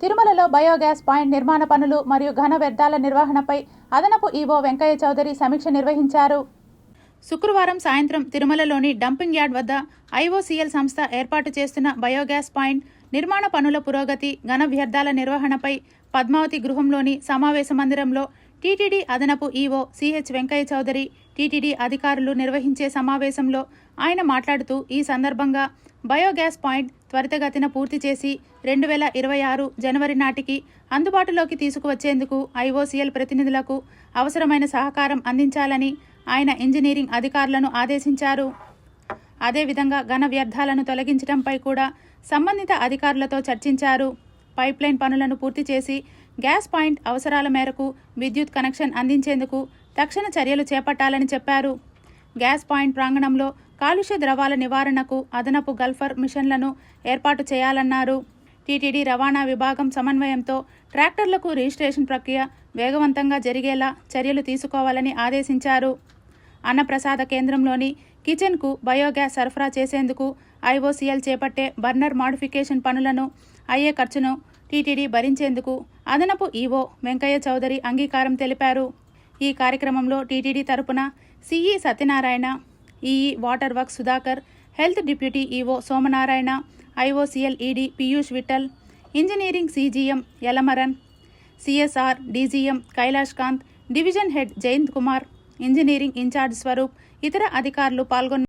తిరుమలలో biogas point నిర్మాణ పనులు మరియు ఘన వ్యర్థాల నిర్వహణపై అదనపు ఈవో వెంకయ్య చౌదరి సమీక్ష నిర్వహించారు. శుక్రవారం సాయంత్రం తిరుమలలోని డంపింగ్ యార్డ్ వద్ద ఐఓసీఎల్ సంస్థ ఏర్పాటు చేస్తున్న బయోగ్యాస్ పాయింట్ నిర్మాణ పనుల పురోగతి ఘన వ్యర్థాల నిర్వహణపై పద్మావతి గృహంలోని సమావేశ మందిరంలో టీటీడీ అదనపు EO CH Venkaiah Chowdary TTD అధికారులు నిర్వహించే సమావేశంలో ఆయన మాట్లాడుతూ ఈ సందర్భంగా బయోగ్యాస్ పాయింట్ త్వరితగతిన పూర్తి చేసి రెండు వేల ఇరవై ఆరు జనవరి నాటికి అందుబాటులోకి తీసుకువచ్చేందుకు ఐఓసీఎల్ ప్రతినిధులకు అవసరమైన సహకారం అందించాలని ఆయన ఇంజనీరింగ్ అధికారులను ఆదేశించారు. అదేవిధంగా ఘన వ్యర్థాలను తొలగించడంపై కూడా సంబంధిత అధికారులతో చర్చించారు. పైప్లైన్ పనులను పూర్తి చేసి గ్యాస్ పాయింట్ అవసరాల మేరకు విద్యుత్ కనెక్షన్ అందించేందుకు తక్షణ చర్యలు చేపట్టాలని చెప్పారు. గ్యాస్ పాయింట్ ప్రాంగణంలో కాలుష్య ద్రవాల నివారణకు అదనపు గల్ఫర్ మిషన్లను ఏర్పాటు చేయాలన్నారు. టీటీడీ రవాణా విభాగం సమన్వయంతో ట్రాక్టర్లకు రిజిస్ట్రేషన్ ప్రక్రియ వేగవంతంగా జరిగేలా చర్యలు తీసుకోవాలని ఆదేశించారు. అన్నప్రసాద కేంద్రంలోని కిచెన్కు బయోగ్యాస్ సరఫరా చేసేందుకు ఐఓసీఎల్ చేపట్టే బర్నర్ మాడిఫికేషన్ పనులను అయ్యే ఖర్చును టీటీడీ భరించేందుకు అదనపు ఈవో వెంకయ్య చౌదరి అంగీకారం తెలిపారు. ఈ కార్యక్రమంలో టీటీడీ తరపున CE Satyanarayana EE water work Sudhakar health deputy EO Somanarayana IOCL ED Piyush Vithal engineering CGM Yalamaran CSR DGM Kailash Kanth division head Jayant Kumar engineering incharge Swaroop. ఇతర అధికారులు పాల్గొన్నారు